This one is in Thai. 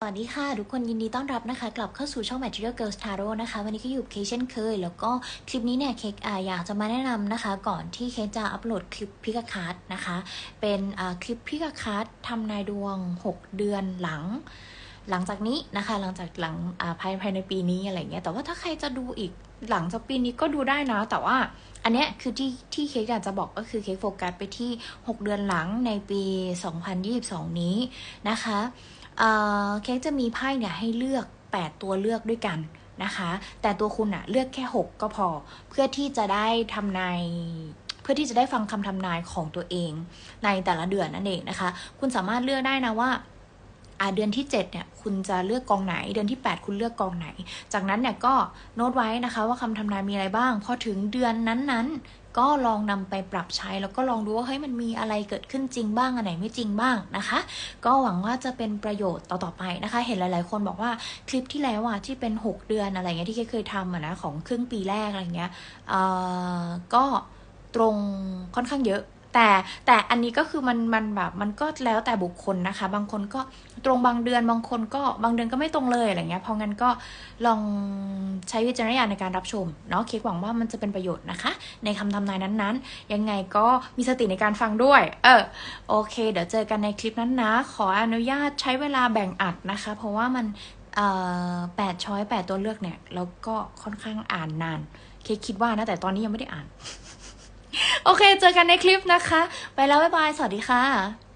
สวัสดีค่ะ ทุกคนยินดีต้อนรับนะคะ กลับเข้าสู่ช่อง Material Girls Tarot นะคะ วันนี้ก็อยู่เคเช่นเคย แล้วก็คลิปนี้เนี่ยเคกอ่าอยากจะมาแนะนำนะคะ ก่อนที่เคจะอัปโหลดคลิปพิกาคัสนะคะ เป็นคลิปพิกาคัสทำนายดวง 6 เดือนหลัง หลังจากนี้นะคะ หลังจากหลังอ่าภายภายในปีนี้อะไรเงี้ย แต่ว่าถ้าใครจะดูอีกหลังจากปีนี้ก็ดูได้นะ แต่ว่าอันเนี้ยคือที่ที่เค้กอยากจะบอกก็คือเค้กโฟกัสไปที่ 6 เดือนหลังในปี 2022 นี้นะคะเอ่อเค้กจะมีไพ่เนี่ยให้เลือก 8 ตัวเลือกด้วยกันนะคะ แต่ตัวคุณอะเลือกแค่ 6 ก็พอ เพื่อที่จะได้ทำนายเพื่อที่จะได้ฟังคำทำนายของตัวเองในแต่ละเดือนนั่นเองนะคะ คุณสามารถเลือกได้นะว่า อ่าเดือนที่7เนี่ยคุณจะเลือกกองไหน เดือนที่ 8 คุณเลือกกองไหน จากนั้นเนี่ยก็โน้ตไว้นะคะ ว่าคำทำนายมีอะไรบ้าง พอถึงเดือนนั้นๆ ก็ลองนำไปปรับใช้ แล้วก็ลองดูว่าเฮ้ยมันมีอะไรเกิดขึ้นจริงบ้างอันไหนไม่จริงบ้างนะคะ ก็หวังว่าจะเป็นประโยชน์ต่อๆไปนะคะ เห็นหลาย ๆ คนบอกว่าคลิปที่แล้วอะที่เป็น 6 เดือนอะไรเงี้ยที่เคยเคยทำอะนะของครึ่งปีแรกอะไรเงี้ยเอ่อก็ตรงค่อนข้างเยอะ แต่แต่อันนี้ก็คือมันมันแบบมันก็แล้วแต่บุคคลนะคะ บางคนก็ตรงบางเดือนบางคนก็บางเดือนก็ไม่ตรงเลยอะไรเงี้ยเพราะงั้นก็ลองใช้วิจารณญาณในการรับชมเนาะเค้กหวังว่ามันจะเป็นประโยชน์นะคะ ในคำทำนายนั้นๆ ยังไงก็มีสติในการฟังด้วย เออโอเค เดี๋ยวเจอกันในคลิปนั้นนะ ขออนุญาตใช้เวลาแบ่งอัดนะคะ เพราะว่ามันเอ่อแปดช้อยแปดตัวเลือกเนี่ยแล้วก็ค่อนข้างอ่านนาน เค้กคิดว่านะแต่ตอนนี้ยังไม่ได้อ่าน โอเค เจอกันในคลิปนะคะ ไปแล้วบ๊ายบาย สวัสดีค่ะ